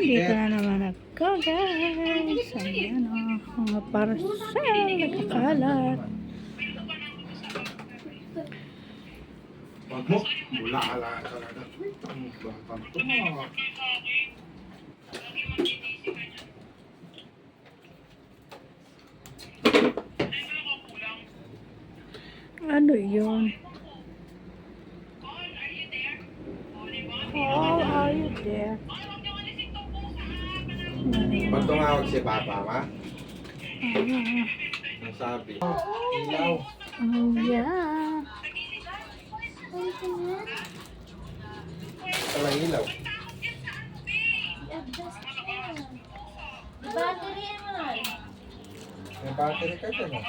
Nandito na naman ako guys. Ayan o. Mga parcel. Nagkakalat. Wag mo. Wala ka lang talaga. Ang batang to mo. Ano yun? Paul, are you there? Ba't tumawag si Papa, ma? Ah, Ang sabi. Ilaw. oh yeah. Walang ilaw. Battery naman. May battery ka dyan, ah.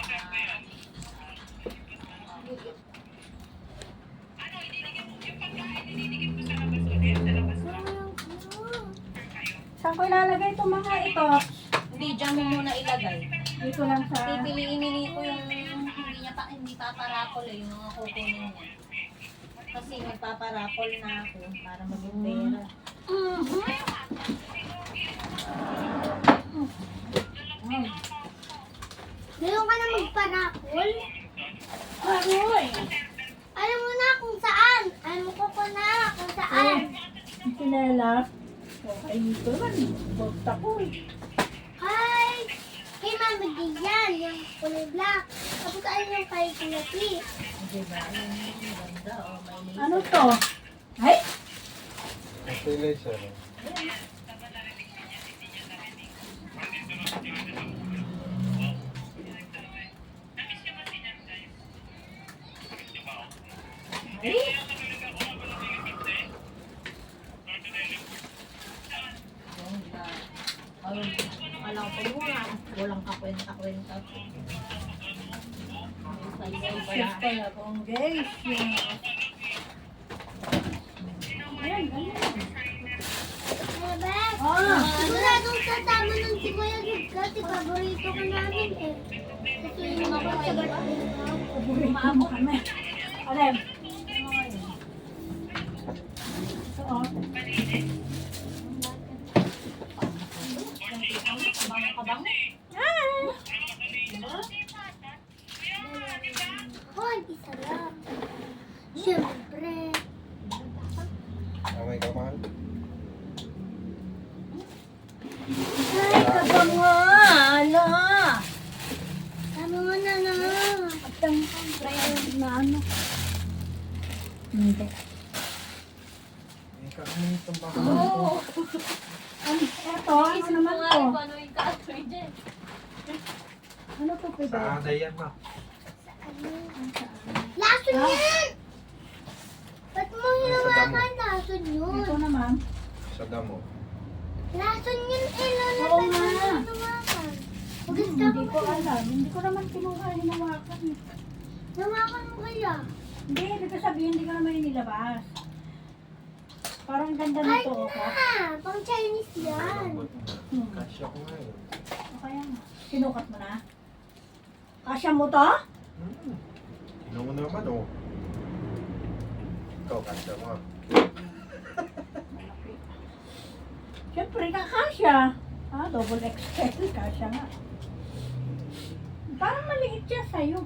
Saan ko ilalagay itong mga ito? Hindi, dyan mo muna ilagay. Dito lang sa... Pipiliin ni Nico yung hindi niya pa, hindi paparapol eh, yung mga kukunin niya. Kasi magpaparapol na ako para maging pera. Ngayon ka na magparakol? Aroy! Alam mo na kung saan. Alam mo ko ko na kung saan. Ang sinelas. Okay, dito naman. Bukta ko eh. Kay, kay Mami Dian, yung kulay black. Tapos ayun yung kay Kinapi. Diba? Yung ganda o may laser. Ano to? Ay! Ito yung laser. eh. Ayun, alam ko muna. Walang kakwenta-kwenta. Shift pala kung guys. Yung... Ayan, ayan. Ano ba? Ah! Siguradong tatama ng si Kuya Gib kasi paborito ko namin eh. Kasi yung ako sa Maamo kami. Alem. Ito oh. Kabang-kabang. Ah! Hoy, isa lang. Siyempre. Kamay ka, mahal. Ay, kabango! Ala! Tama mo na na. At ang na ano. Hindi. May kami itong baka. Ano, eto, ano naman to? Ano yung ka-atoy dyan? Ano to, pwede? Sa ada yan, ma. Lason yan! Ba't mo Ay, sa hinawakan lason yun? Ito naman. Sa damo. Lason yun eh, lola. Oo nga. hinawakan? Hmm, Maganda Hindi ko alam. Hindi ko naman kinuha hinawakan. eh. Nawakan mo kaya? Hindi, ibig ko sabihin, hindi ko naman inilabas. Parang ganda Ay nito, oh. na! Pang Chinese yan. Hmm. Kasya ko nga yun. Okay yan. Sinukat mo na? Kasya mo to? Hmm. Tingnan mo naman, oh. Ikaw, kasya mo. ah. Siyempre, kakasya. Ah, double XL, kasya nga. Parang maliit siya sa'yo.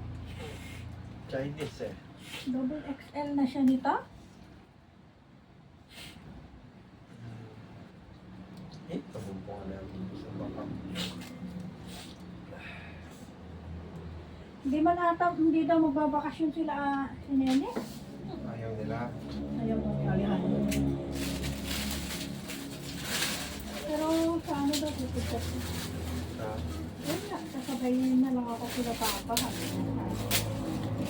Chinese, eh. Double XL na siya nito. Eh, tabumpungan namin sa baka. Hindi man ata, hindi daw magbabakasyon sila ah, si Nene. Ayaw nila. Ayaw mo kalihan. Pero sa ano daw pupunta siya? Sa Yun nga, sasabayin na lang ako sila papa.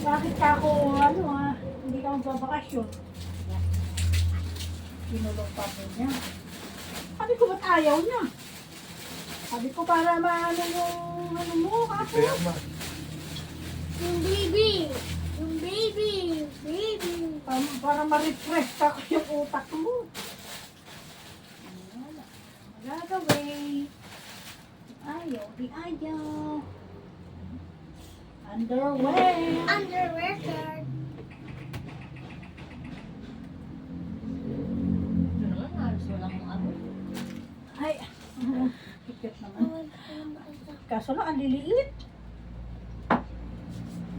Bakit ka ako, ano ah, hindi ka magbabakasyon? Sinulong pa po niya. Sabi ko, ba't ayaw niya? Sabi ko, para maano yung ano mo, kaso. Kaya, ma. Yung baby! Yung baby! Baby! Para, para ma-refresh ako yung utak mo. Wala. Gagawin. Ayaw, di ayaw. Underwear. Underwear ano. Ay, higpit naman. Kaso lang, ang liliit.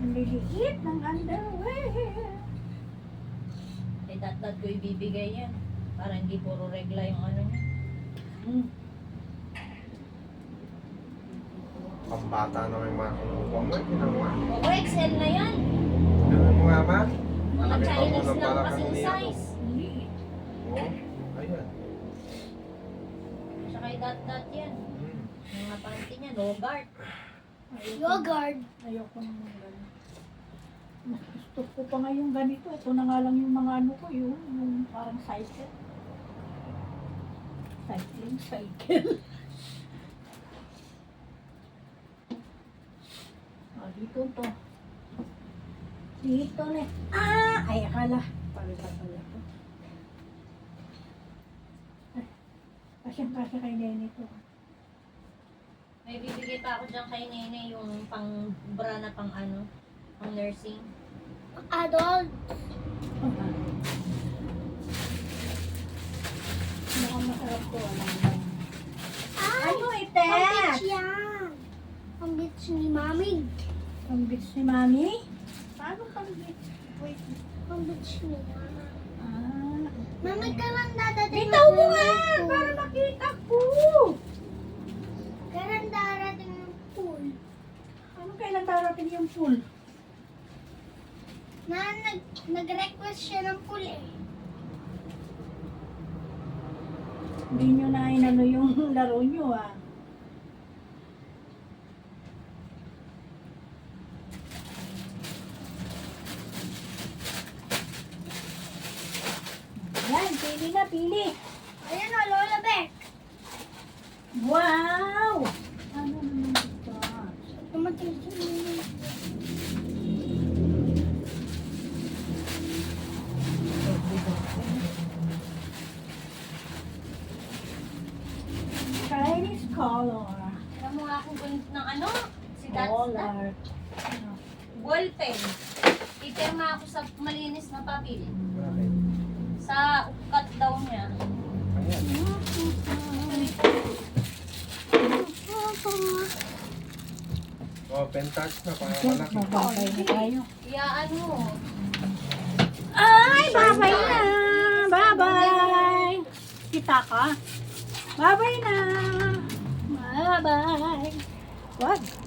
Ang liliit ng underwear. Eh, dat-dat ko ibibigay yan. Para hindi puro regla yung ano niya. Hmm. Pambata na may mga kinukuha mo. Nga. Oo, XL na yan. Tingnan mo nga ma. Mga Chinese ng lang kasing size. Oo. Ayan. Tsaka yung dat-dat yan. Hmm. Yung mga panty niya, no guard. Ayoko, ayoko nang ganito. Mas gusto ko pa nga yung ganito. Ito na nga lang yung mga ano ko, yung, yung parang cycle. Cycling, cycle. ah, dito to. Dito na. Ah! Ay, akala. Palitan pala to. Kasya kay Nene to. May bibigay pa ako dyan kay Nene yung pang bra na pang ano, pang nursing. Adult. Mukhang masarap to. Alam mo. Ay, Ano ite? beach yan. Pang beach ni Mami. Pang bits ni Mami? Paano pang bits? Wait. Beach ni Mama. Ah. Mami, kailan dadating Bitaw mo nga! Para makita ko! Kailan darating ang pool? Ano kailan darating yung pool? Na, nag, nag-request siya ng pool eh. Hindi nyo na inano yung laro nyo ah. Yan, pili na, pili. Ayan o, Lola Beck. Wow! Ano naman ito? Tumating si Mami. Chinese color. Alam mo nga kung ganito ng ano, si dat Color. ball pen. Ipirma ako sa malinis na papel. Sa daw niya. Ayan. Oh, pentas na. Para malaki. Mababay na tayo. Iyaan mo. Ay, babay na! Babay! Kita ka? Babay na! Babay! Wag!